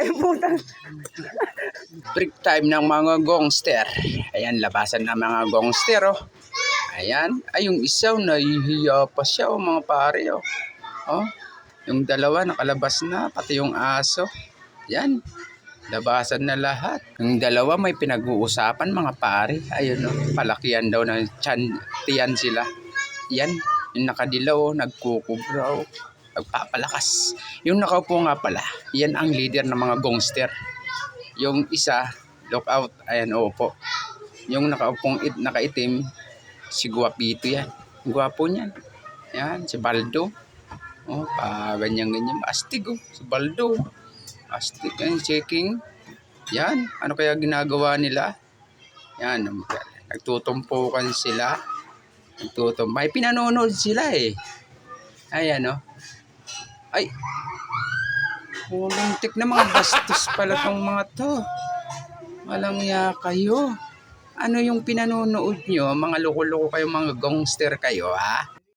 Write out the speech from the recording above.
Ay, putang. Break time ng mga gongster. Ayan, labasan ng mga gongster, oh. Ayan. Ay, yung isaw, nahihiya pa siya, oh, mga pare, oh. Oh, yung dalawa, nakalabas na, pati yung aso. Yan. Labasan na lahat. Yung dalawa, may pinag-uusapan, mga pare. Ayun, oh. Palakihan daw ng tiyan sila. Yan. Yung nakadilaw, oh, nagkukubra, oh. Nagpapalakas. Yung nakaupo nga pala, yan ang leader ng mga gongster. Yung isa, look out, ayan, opo. Yung nakaupong it, nakaitim, si Guapito yan. Guwapo niyan. Yan, si Baldo. Oh, pa ganyan-ganyan. Astig oh, si Baldo. Astig, yan, checking. Yan, ano kaya ginagawa nila? Yan, nagtutumpukan sila. Nagtutum May pinanonood sila eh. Ayan oh. Ay, Mulintik na mga bastos pala tong mga to. Walang ya kayo. Ano yung pinanonood nyo? Mga loko-loko kayo, mga gongster kayo, ha?